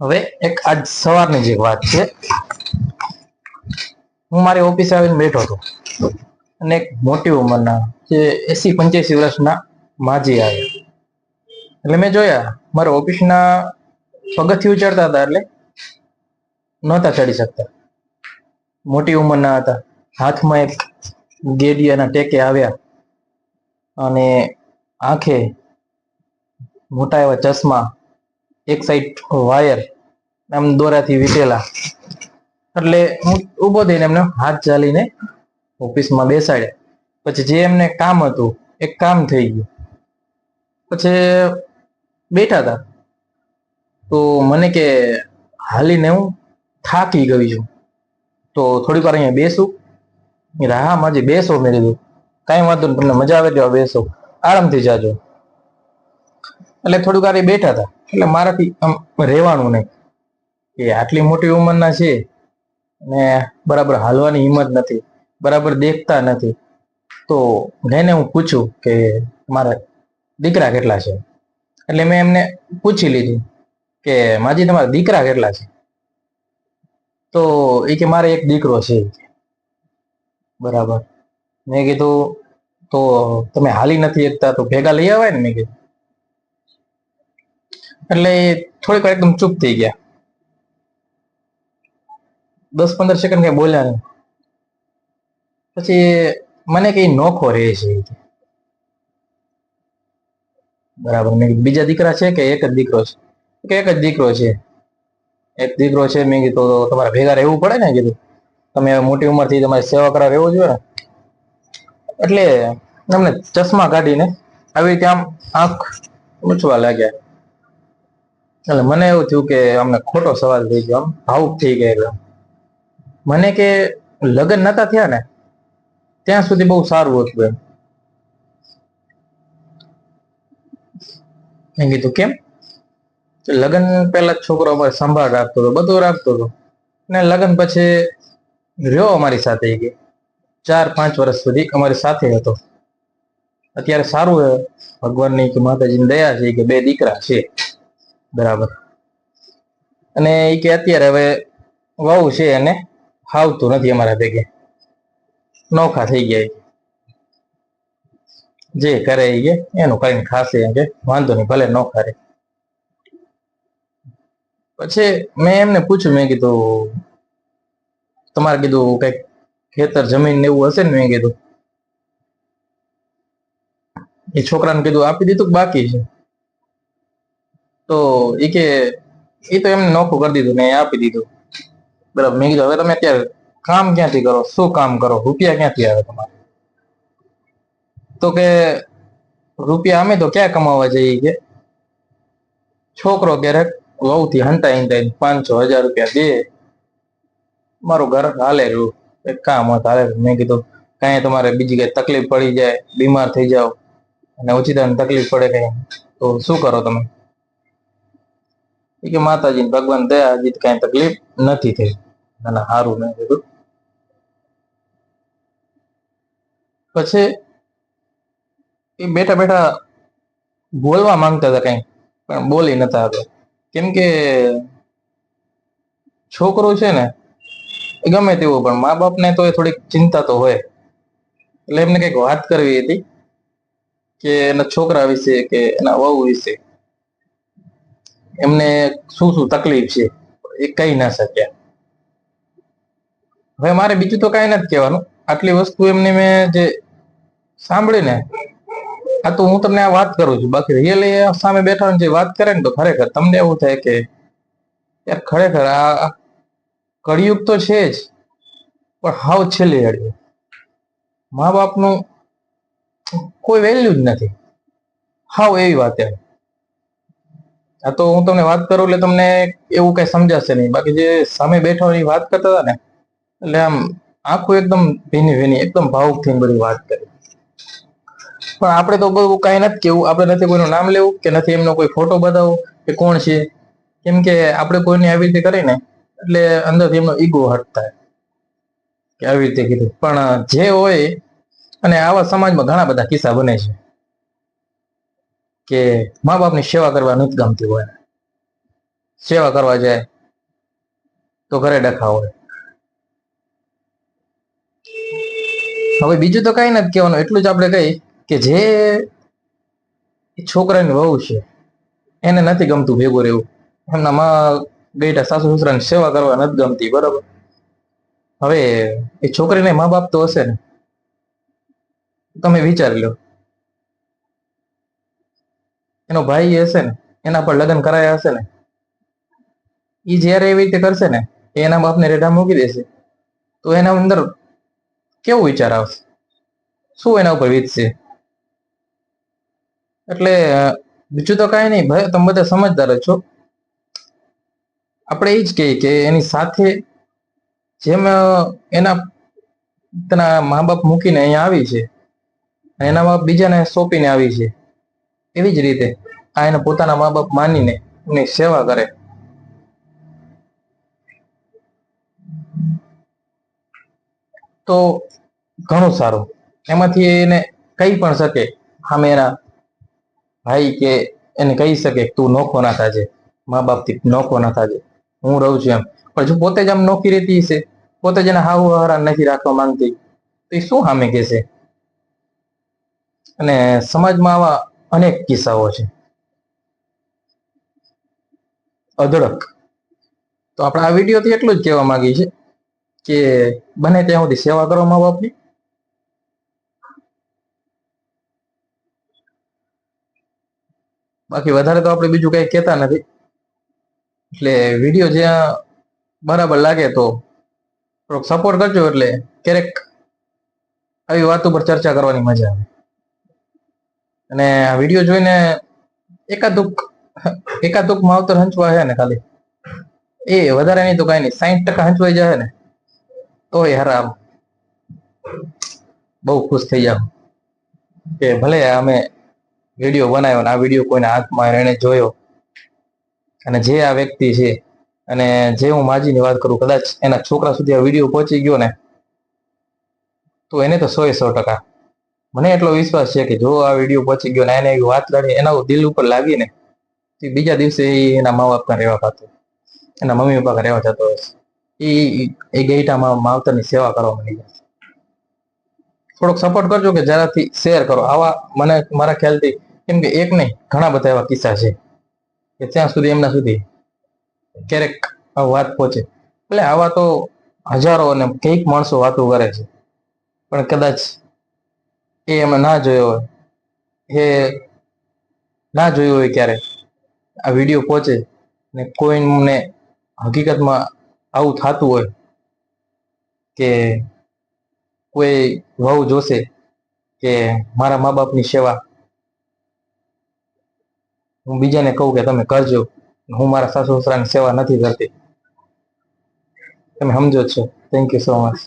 હવે એક આજ સવારની જે વાત છે, હું મારી ઓફિસે આવીને બેઠો હતો. અને એક મોટી ઉંમરના, જે એસી પંચ્યાસી વર્ષના માજી આવ્યા. એટલે મેં જોયા, મારા ઓફિસના પગથિયું ચડતા હતા એટલે નહોતા ચડી શકતા. મોટી ઉંમરના હતા. હાથમાં એક ગેડિયાના ટેકે આવ્યા. અને આંખે મોટા એવા ચશ્મા એક સાઈડ વાયર આમ દોરાથી વીટેલા. એટલે હું ઊભો થઈને એમને હાથ ચાલીને ઓફિસમાં બેસાડ્યા. પછી જે એમને કામ હતું એ કામ થઈ ગયું. પછી બેઠા હતા. તો મને કે, હાલીને હું થાકી ગઈ છું. તો થોડીક વાર અહીંયા બેસું. હા, માજી બેસો. મેં કીધું, કાંઈ વાંધો નહીં, તમને મજા આવે તેવા બેસો. આરામથી જાજો. એટલે થોડુંક આરે બેઠા હતા. એટલે મારાથી આમ રહેવાનું નહીં. કે આટલી મોટી ઉંમરના છે ને બરાબર હાલવાની હિંમત નથી, બરાબર દેખતા નથી. તો એને હું પૂછું કે મારા દીકરા કેટલા છે? એટલે મેં એમને પૂછી લીધું કે માજી તમારા દીકરા કેટલા છે? તો એ કે મારે એક દીકરો છે. બરાબર. મેં કીધું, તો તમે હાલી નથી એકતા તો ભેગા લઈ આવાય ને? મેં કીધું. એટલે થોડીક વાર એકદમ ચૂપ થઈ ગયા. દસ પંદર સેકન્ડ કઈ બોલ્યા નહીં. પછી મને કઈ નોખો રહે છે બરાબર. મેં કીધું, બીજા દીકરા છે કે એક જ દીકરો છે? કે એક જ દીકરો છે? એક દીકરો છે મેં કીધું તો તમારે ભેગા રહેવું પડે ને? કીધું તમે મોટી ઉંમરથી તમારી સેવા કરવા રહેવું જોઈએ એટલે તમને ચશ્મા કાઢીને આવી રીતે આમ આંખ ઊંચવા લાગ્યા. એટલે મને એવું થયું કે અમને ખોટો સવાલ થઈ ગયો, આમ ભાવુક થઈ ગયેલો મને કે લગ્ન નતા થયા ને, ત્યાં સુધી બહુ સારું હતું એમ. મેં કીધું, કેમ? લગ્ન પહેલા છોકરો અમારે સંભાળ રાખતો હતો, બધું રાખતો હતો. ને લગ્ન પછી રહ્યો અમારી સાથે કે, ચાર પાંચ વર્ષ સુધી અમારી સાથે હતો. અત્યારે સારું ભગવાનની કે માતાજીની દયા છે કે બે દીકરા છે. બરાબર. અને એ કે અત્યારે હવે વહુ છે એને ફાવતું નથી અમારા ભેગે. નોખા થઈ ગયા જે કરે એ કે, એનું કરીને ખાશે એમ કે, વાંધો નહીં, ભલે નોખા રે પછી મેં એમને પૂછ્યું, મેં કીધું, તમારે કીધું કંઈક ખેતર જમીન ને એવું હશે ને મેં કીધું. એ છોકરાને કીધું, આપી દીધું બાકી છે? તો એ કે એ તો એમને નોખું કરી દીધું ને આપી દીધું. બરાબર, મેં કીધું, હવે તમે અત્યારે કામ ક્યાંથી કરો? શું કામ કરો? રૂપિયા ક્યાંથી આવે તમારે? તો કે, રૂપિયા અમે તો ક્યાં કમાવા જઈએ કે? છોકરો ક્યારેક વહુથી હંતાઈ હંતાઈ પાંચસો હજાર રૂપિયા દે. મારું ઘર હાલે રહ્યું. એક કામ હાલે મેં કીધું, કાંઈ તમારે બીજી કઈ તકલીફ પડી જાય, બીમાર થઈ જાઓ, અને ઓછીતાની તકલીફ પડે કઈ. તો શું કરો તમે? એ કે માતાજી ભગવાન દયા, હજી કઈ તકલીફ નથી થઈ. અને સારું નહીં કીધું. પછી એ બેઠા બેઠા બોલવા માંગતા હતા કઈ, પણ બોલી નતા હતા. કેમ કે છોકરો છે ને, એ ગમે તેવું, પણ મા બાપને તો એ થોડીક ચિંતા તો હોય. એટલે એમને કંઈક વાત કરવી હતી કે એના છોકરા વિશે કે એના વહુ વિશે. એમને શું શું તકલીફ છે, એ કહી ના શક્યા હવે મારે બીજું તો કાંઈ નથી કહેવાનું. આટલી વસ્તુ એમને મેં જે સાંભળી ને, આ તો હું તમને આ વાત કરું છું. બાકી રિયલી સામે બેઠા જે વાત કરે ને તો ખરેખર તમને એવું થાય કે યાર ખરેખર આ આ કળિયુગ તો છે જ, પણ હાવ છેલ્લી અડી. મા બાપનું કોઈ વેલ્યુ જ નથી. હાવ એવી વાત એમ. આ તો હું તમને વાત કરું એટલે તમને એવું કઈ સમજાશે નહીં. બાકી જે સામે બેઠાની વાત કરતા હતા ને, એટલે આમ આખું એકદમ ભીની ભીની, એકદમ ભાવુક થઈને બધી વાત કરી. પણ આપણે તો બધું કાંઈ નથી કેવું. આપણે નથી કોઈનું નામ લેવું કે નથી એમનો કોઈ ફોટો બતાવો કે કોણ છે. કેમ કે આપણે કોઈને આવી રીતે કરીને એટલે અંદરથી એમનો ઈગો હટ થાય કે આવી રીતે કીધું. પણ જે હોય, અને આવા સમાજમાં ઘણા બધા કિસ્સા બને છે. કે મા બાપની સેવા કરવા નથી ગમતી હોય. સેવા કરવા જાય તો ઘરે ડખા હોય. હવે બીજું તો કઈ નથી કહેવાનું, એટલું જ આપણે કહી કે જે છોકરાની વહુ છે, એને નથી ગમતું ભેગું રહેવું. એમના માં, બેટા, સાસુ, સસરાની સેવા કરવા નથી ગમતી, બરાબર? હવે એ છોકરીને મા બાપ તો હશે ને? તમે વિચારી લો. એનો ભાઈ હશે ને, એના પર લગ્ન કરાયા હશે ને એ જ્યારે એવી રીતે કરશે ને એના બાપને રેઢા મૂકી દેશે. તો એના અંદર કેવો વિચાર આવશે? શું એના ઉપર વીતશે? એટલે બીજું તો કાંઈ નહીં, ભાઈ, તમે બધા સમજદાર છો. આપણે એ જ કહીએ કે એની સાથે જેમ એના તેના મા બાપ મૂકીને અહીંયા આવી છે એના બાપ બીજાને સોંપીને આવી છે. એવી જ રીતે આ એને પોતાના મા બાપ માનીને એની સેવા કરે. તો ઘણું સારું. એમાંથી એને કહી પણ શકે સામે એના ભાઈ કે એને કહી શકે તું નોખો ના થાજે, મા બાપથી નોખો ના થાજે. હું રહું છું એમ. પણ જો પોતે જ આમ નોખી રહેતી હશે, પોતે જ એને હાવ હરાન નથી રાખવા માંગતી, તો એ શું સામે કહેશે? અને સમાજમાં આવા અનેક કિસ્સાઓ છે. અધડક. તો આપણે આ વિડીયોથી એટલું જ કહેવા માંગીએ છીએ કે બને ત્યાં સુધી સેવા કરો મા બાપની. બાકી વધારે તો આપણે બીજું કઈ કહેતા નથી. એટલે વીડિયો જ્યાં બરાબર લાગે તો થોડોક સપોર્ટ કરજો એટલે ક્યારેક આવી વાતો પર ચર્ચા કરવાની મજા આવે. અને આ વીડિયો જોઈને એકાદુક એકાદુક માવતર હંચવા છે ને ખાલી. એ વધારે નહીં તો કઈ નહીં સાહીઠ ટકા હંચવાઈ જાય ને તો એ હરામ. બહુ ખુશ થઈ જાવ કે ભલે અમે વીડિયો બનાવ્યો ને, આ વીડિયો કોઈના હાથમાં એને જોયો. અને જે આ વ્યક્તિ છે, અને જે હું માજીની વાત કરું, કદાચ એના છોકરા સુધી આ વીડિયો પહોંચી ગયો ને, તો એને તો સો એ સો ટકા. મને એટલો વિશ્વાસ છે કે જો આ વીડિયો પહોંચી ગયો ને એને એવી વાત કરી એના દિલ ઉપર લાગીને બીજા દિવસે એના મા બાપના રહેવા પાતો એના મમ્મી પપ્પા રહેવા જતો હશે એ એ ગેટામાં માવતરની સેવા કરવા મળી જાય થોડોક સપોર્ટ કરજો કે જરાથી શેર કરો. આવા મને, મારા ખ્યાલથી, કેમ કે એક નહીં, ઘણા બધા એવા કિસ્સા છે કે ત્યાં સુધી, એમના સુધી ક્યારેક વાત પહોંચે. એટલે આવા તો હજારો અને કંઈક માણસો વાતો કરે છે, પણ કદાચ એ અમે ના જોયો હોય. એ ના જોયું હોય ક્યારે? આ વીડિયો પહોંચે ને કોઈને હકીકતમાં આવું થતું હોય કે કોઈ વહુ જોશે કે મારા મા બાપની સેવા, હું બીજાને કહું કે તમે કરજો, હું મારા સાસુ સસરાની સેવા નથી કરતી. તમે સમજો છો. Thank you so much